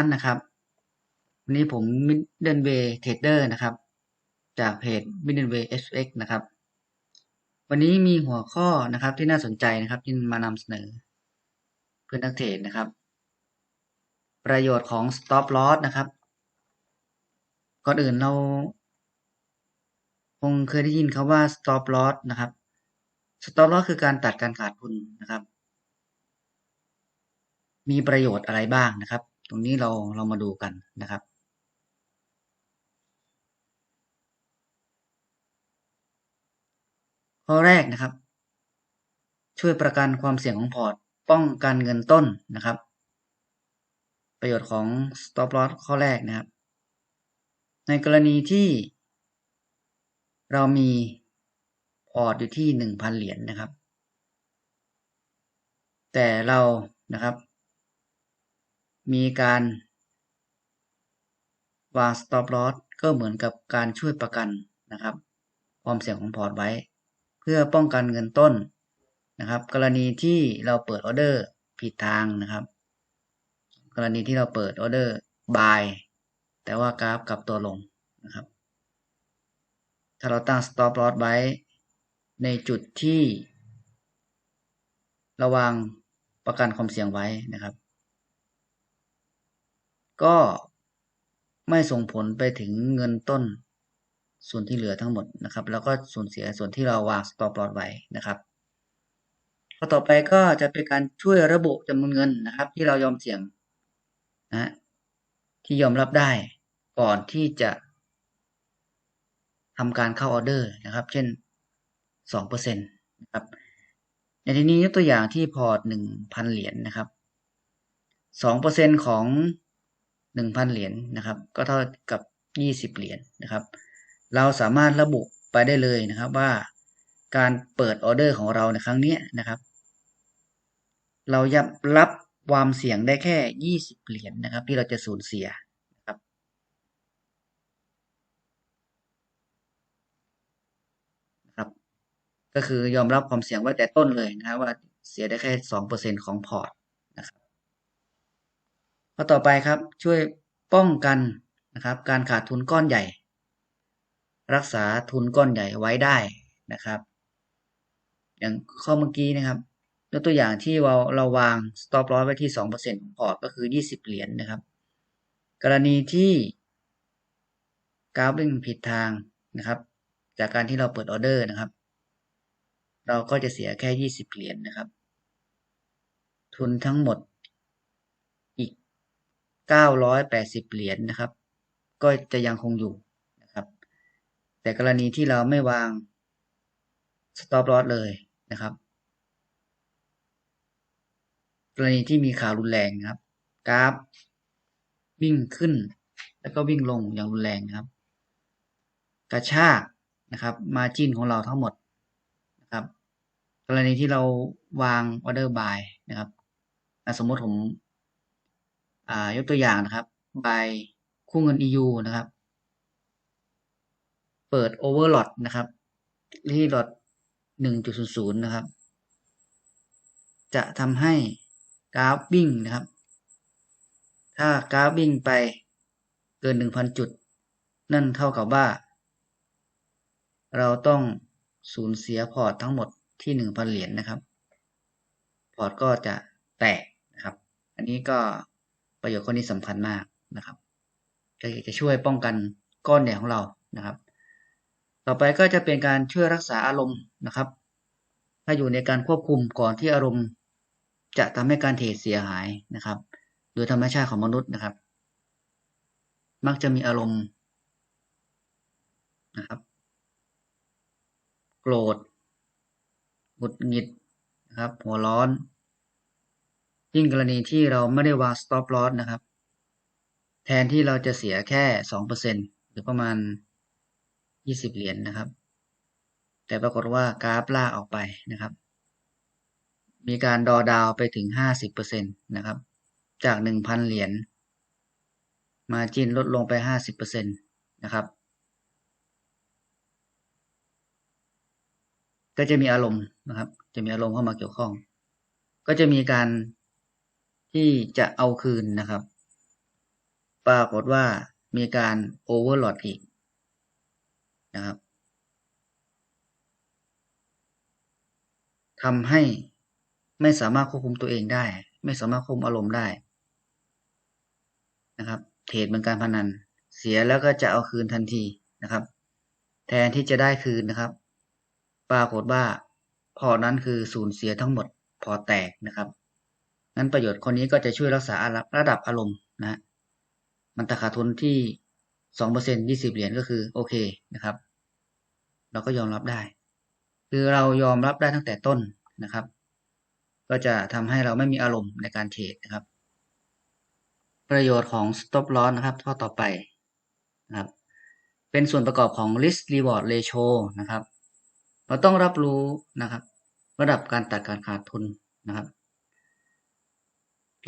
านนะครับ วันนี้ผม Middleway Trader นะครับ จากเพจ Middleway FX นะครับ วันนี้มีหัวข้อนะครับที่น่าสนใจนะครับที่มานำเสนอ เพื่อนนักเทรดนะครับ ประโยชน์ของ Stop Loss นะครับ ก่อนอื่นเรา คงเคยได้ยินคาว่า Stop Loss นะครับ Stop Loss คือการตัดการขาดทุนนะครับมีประโยชน์อะไรบ้างนะครับ ตรงนี้เราเรามาดูกันนะครับข้อแรกนะครับ ช่วยประกันความเสี่ยงของพอร์ต ป้องกันเงินต้นนะครับ ประโยชน์ของ stop loss ข้อแรกนะครับ ในกรณีที่ เรามีพอร์ตอยู่ที่หนึ่งพันเหรียญนนะครับ แต่เรานะครับ มีการวาง stop loss ก็เหมือนกับการช่วยประกันนะครับ ความเสี่ยงของพอร์ตไว้ เพื่อป้องกันเงินต้นนะครับ กรณีที่เราเปิดออเดอร์ผิดทางนะครับ กรณีที่เราเปิดออเดอร์ buy แต่ว่ากราฟกลับตัวลงนะครับ ถ้าเราตั้ง stop loss ไว้ ในจุดที่ ระวางประกันความเสี่ยงไว้นะครับ ก็ไม่ส่งผลไปถึงเงินต้นส่วนที่เหลือทั้งหมดนะครับ แล้วก็สูญเสียส่วนที่เราวาง stop loss ไว้นะครับข้อต่อไปก็จะเป็นการช่วยระบุจำนวนเงินนะครับ ที่เรายอมเสี่ยงนะที่ยอมรับได้ก่อนที่จะทำการเข้าออเดอร์นะครับ เช่นสองเปอร์เซ็นต์นะครับในที่นี้ยกตัวอย่างที่พอร์ตหนึ่งพันเหรียญนนะครับสองเปอร์เซ็นของ หนึ่งพันเหรียญนนะครับ ก็เท่ากับยี่สิบเหรียญนนะครับ เราสามารถระบุไปได้เลยนะครับว่าการเปิดออเดอร์ของเราในครั้งนี้นะครับ เรายับรับความเสี่ยงได้แค่ยี่สิบเหรียญนนะครับ ที่เราจะสูญเสียนะครับนะครับ ก็คือยอมรับความเสี่ยงไว้แต่ต้นเลยนะครับว่าเสียได้แค่สองเปอร์เซ็นของพอร์ต ข้อต่อไปครับช่วยป้องกันนะครับการขาดทุนก้อนใหญ่ รักษาทุนก้อนใหญ่ไว้ได้นะครับ อย่างข้อเมื่อกี้นะครับยกตัวอย่างที่เราเราวาง stop loss ไว้ที่ 2%ของพอร์ตก็คือ 20 เหรียญนนะครับ กรณีที่กราฟวิ่งผิดทางนะครับ จากการที่เราเปิดออเดอร์นะครับ เราก็จะเสียแค่ 20 เหรียญนนะครับ ทุนทั้งหมด 980 เหรียญนนะครับ ก็จะยังคงอยู่นะครับ แต่กรณีที่เราไม่วาง stop loss เลยนะครับ กรณีที่มีข่าวรุนแรงนะครับ กราฟ วิ่งขึ้น แล้วก็วิ่งลงอย่างรุนแรงนะครับ กระชากนะครับ มาจิ้นของเราทั้งหมดนะครับ กรณีที่เราวางออเดอร์บายนะครับสมมติผม ยกตัวอย่างนะครับบคู่เงิน EU นะครับ เปิดโอเวอร์ลอตนะครับ ที่ลอต1.00 นะครับ จะทำให้กราฟวิ่งนะครับ ถ้ากราฟวิ่งไปเกิน 1,000 จุด นั่นเท่ากับว่า เราต้องสูญเสียพอร์ตทั้งหมดที่ 1,000 เหรียญนนะครับ พอร์ตก็จะแตกนะครับ อันนี้ก็ ประโยชน์ข้อนี้สำคัญมากนะครับก็จะช่วยป้องกันก้อนใหญ่ของเรานะครับ ต่อไปก็จะเป็นการช่วยรักษาอารมณ์นะครับ ถ้าอยู่ในการควบคุมก่อนที่อารมณ์ จะทำให้การเทรดเสียหายนะครับ โดยธรรมชาติของมนุษย์นะครับ มักจะมีอารมณ์นะครับ โกรธหงุดหงิดนะครับ หัวร้อน ยิ่งกรณีที่เราไม่ได้วาง stop loss นะครับ แทนที่เราจะเสียแค่สองเปอร์เซ็นหรือประมาณยี่สิบเหรียญนนะครับ แต่ปรากฏว่ากราฟลากออกไปนะครับ มีการดอดาวไปถึง 50%นะครับ จาก 1,000 เหรียญมาจินลดลงไป 50%นะครับ ก็จะมีอารมณ์นะครับ จะมีอารมณ์เข้ามาเกี่ยวข้อง ก็จะมีการ ที่จะเอาคืนนะครับ ปรากฏว่ามีการโอเวอร์โหลดอีกนะครับทำให้ไม่สามารถควบคุมตัวเองได้ ไม่สามารถควบคุมอารมณ์ได้นะครับเทรดเป็นการพนัน เสียแล้วก็จะเอาคืนทันทีนะครับ แทนที่จะได้คืนนะครับ ปรากฏว่าพอร์นั้นคือสูญเสียทั้งหมดพอแตกนะครับ งั้นประโยชน์คนนี้ก็จะช่วยรักษาระดับอารมณ์นะมันตะขาดทุนที่สองเปอร์เซ็นยี่สิบเหรียญก็คือโอเคนะครับ เราก็ยอมรับได้ คือเรายอมรับได้ตั้งแต่ต้นนะครับ ก็จะทำให้เราไม่มีอารมณ์ในการเทรดนะครับ ประโยชน์ของ stop loss นะครับข้อต่อไปนะครับ เป็นส่วนประกอบของ risk reward ratio นะครับ เราต้องรับรู้นะครับ ระดับการตัดการขาดทุนนะครับ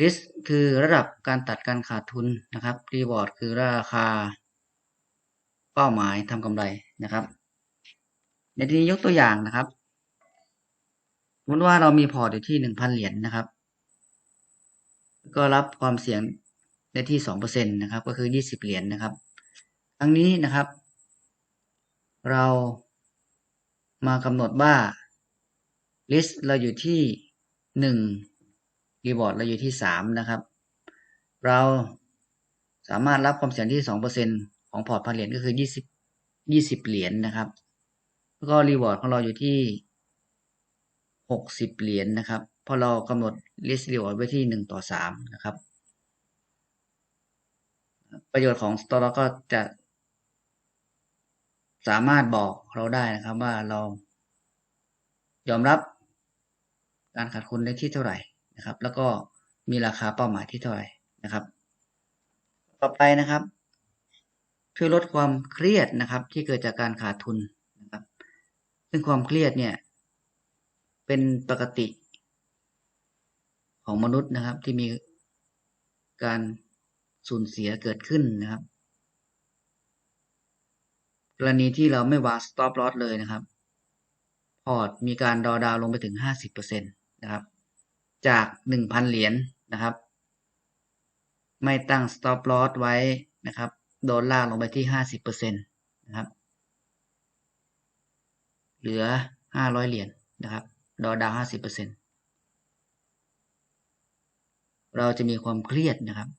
risk คือระดับการตัดการขาดทุนนะครับ reward คือราคา เป้าหมายทำกำไรนะครับ ในที่นี้ยกตัวอย่างนะครับสมมติว่าเรามีพอร์ตอยู่ที่หนึ่งพันเหรียญนนะครับ ก็รับความเสี่ยงได้ที่สองเปอร์เซ็นตนะครับ ก็คือยี่สิบเหรียญนนะครับทั้งนี้นะครับ เรามากำหนดว่า list เราอยู่ที่หนึ่ง รีบอร์ดเราอยู่ที่สามนะครับ เราสามารถรับความเสี่ยงที่สองเปอร์เซ็นของพอร์ตพันเหรียญก็คือยี่สิบยี่สิบเหรียญนนะครับ แล้วก็รีวอร์ดของเราอยู่ที่หกสิบเหรียญนนะครับเพราะเรากำหนด list reward ไว้ที่หนึ่งต่อสามนะครับ ประโยชน์ของ store ก็จะ สามารถบอกเราได้นะครับว่าเรา ยอมรับการขาดทุนได้ที่เท่าไหร่ นะครับ แล้วก็มีราคาเป้าหมายที่เท่าไหร่นะครับ ต่อไปนะครับ ช่วยลดความเครียดนะครับ ที่เกิดจากการขาดทุนนะครับ ซึ่งความเครียดเนี่ย เป็นปกติของมนุษย์นะครับที่มีการสูญเสียเกิดขึ้นนะครับ กรณีที่เราไม่วาง stop loss เลยนะครับ พอร์ตมีการดอดาวลงไปถึง 50%นะครับ จาก1,000เหรียญนะครับ ไม่ตั้ง stop loss ไว้นะครับ โดนลากลงไปที่50%นะครับ เหลือ500เหรียญนนะครับ ดอดาว50%เราจะมีความเครียดนะครับ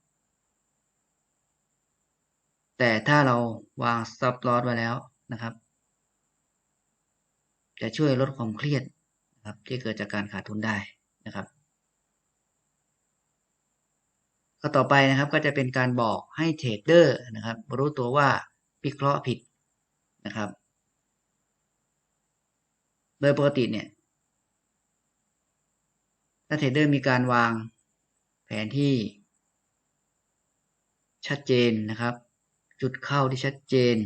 แต่ถ้าเราวาง stop loss ไว้แล้วนะครับ จะช่วยลดความเครียดนะครับ ที่เกิดจากการขาดทุนได้นะครับ็ต่อไปนะครับก็จะเป็นการบอกให้เทรดเดอร์นะครับรู้ตัวว่าวิเคราะห์ผิดนะครับ โดยปกติเนี่ยถ้าเทรดเดอร์มีการวางแผนที่ชัดเจนนะครับ จุดเข้าที่ชัดเจน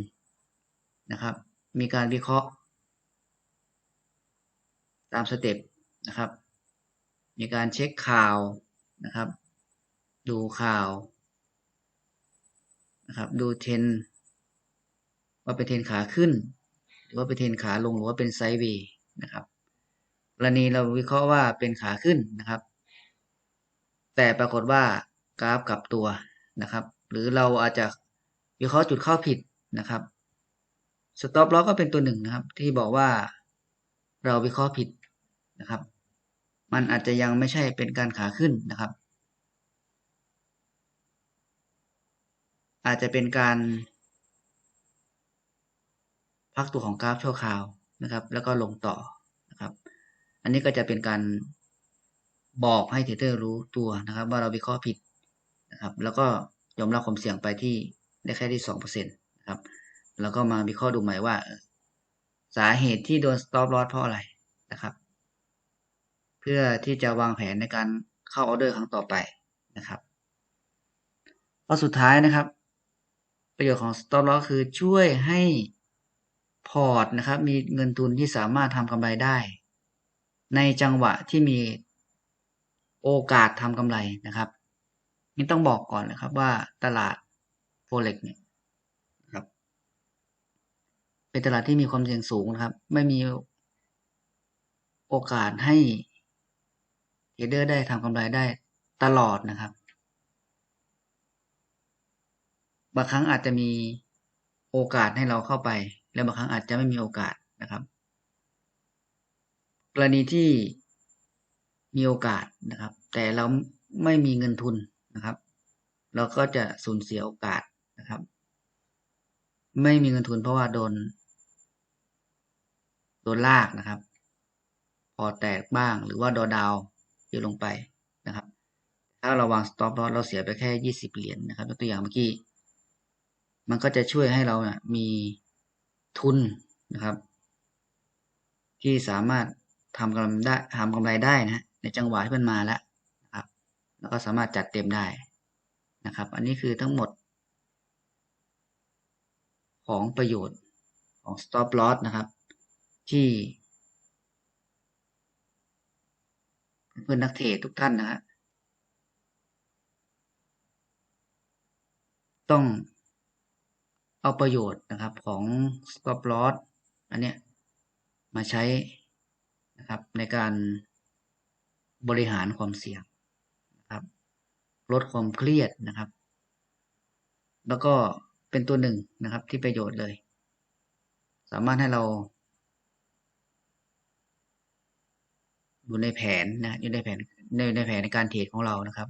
นะครับ มีการวิเคราะห์ ตามสเต็ปนะครับ มีการเช็คข่าวนะครับ ดูข่าวนะครับ ดูเทรนว่าเป็นเทรนขาขึ้น หรือว่าเป็นเทรนขาลงหรือว่าเป็นไซด์เวย์นะครับกรณีเราวิเคราะห์ว่าเป็นขาขึ้นนะครับ แต่ปรากฏว่ากราฟกลับตัวนะครับ หรือเราอาจจะวิเคราะห์จุดเข้าผิดนะครับสต็อปล็อกก็เป็นตัวหนึ่งนะครับ ที่บอกว่าเราวิเคราะห์ผิดนะครับ มันอาจจะยังไม่ใช่เป็นการขาขึ้นนะครับ อาจจะเป็นการ พักตัวของกราฟชั่วคราวนะครับ แล้วก็ลงต่อนะครับ อันนี้ก็จะเป็นการบอกให้เทรดเดอร์รู้ตัวนะครับ ว่าเราวิเคราะห์ผิดนะครับ แล้วก็ยอมรับความเสี่ยงไปที่ได้แค่ที่สองเปอร์เซ็นต์นะครับ แล้วก็มาวิเคราะห์ดูใหม่ว่า สาเหตุที่โดน stop loss เพราะอะไรนะครับ เพื่อที่จะวางแผนในการเข้าออเดอร์ครั้งต่อไปนะครับข้อสุดท้ายนะครับ ประโยชน์ของ stop loss คือช่วยให้พอร์ตนะครับ มีเงินทุนที่สามารถทำกำไรได้ ในจังหวะที่มีโอกาสทำกำไรนะครับนี่ต้องบอกก่อนนะครับว่าตลาดโฟเร็กเนี่ยครับ เป็นตลาดที่มีความเสี่ยงสูงนะครับ ไม่มีโอกาสให้เทรดเดอร์ได้ทำกำไรได้ตลอดนะครับ บางครั้งอาจจะมีโอกาสให้เราเข้าไป แล้วบางครั้งอาจจะไม่มีโอกาสนะครับ กรณีที่มีโอกาสนะครับ แต่เราไม่มีเงินทุนนะครับ เราก็จะสูญเสียโอกาสนะครับ ไม่มีเงินทุนเพราะว่าโดนโดนลากนะครับพอแตกบ้างหรือว่าดอดาวเยอะลงไปนะครับ ถ้าเราวาง stop loss เราเสียไปแค่ยี่สิบเหรียญนะครับยกตัวอย่างเมื่อกี้ มันก็จะช่วยให้เรานะมีทุนนะครับ ที่สามารถทำกำไรได้ทำกำไรได้นะในจังหวะที่มันมาแล้วนะครับ แล้วก็สามารถจัดเต็มได้นะครับ อันนี้คือทั้งหมด ของประโยชน์ของ stop loss นะครับ ที่ เพื่อนนักเทรดทุกท่านนะฮะต้อง เอาประโยชน์นะครับของ stop loss อันเนี้ยมาใช้นะครับในการบริหารความเสี่ยงนะครับ ลดความเครียดนะครับ แล้วก็เป็นตัวหนึ่งนะครับที่ประโยชน์เลย สามารถให้เราอยู่ในแผนนะอยู่ในแผนในในแผนในการเทรดของเรานะครับ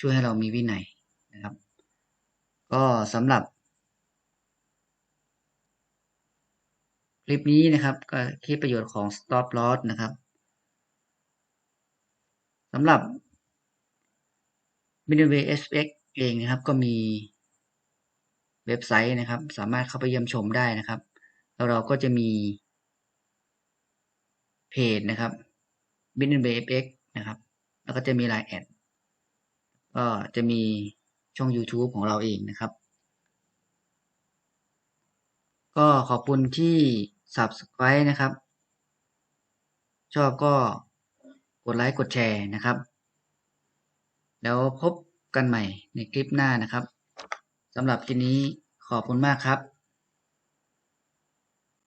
ช่วยให้เรามีวินัยนะครับ ก็สำหรับ คลิปนี้นะครับก็คลิปประโยชน์ของ stop loss นะครับสำหรับ m i n w a y SX เองนะครับ ก็มีเว็บไซต์นะครับ สามารถเข้าไปเยี่ยมชมได้นะครับ แล้วเราก็จะมีเพจนะครับ b i n w a y FX นะครับ แล้วก็จะมี Line แอดก็จะมีช่อง YouTube ของเราเองนะครับ ก็ขอบคุณที่ Subscribe นะครับ ชอบก็กดไลค์กดแชร์นะครับ แล้วพบกันใหม่ในคลิปหน้านะครับสำหรับคลิปนี้ขอบคุณมากครับ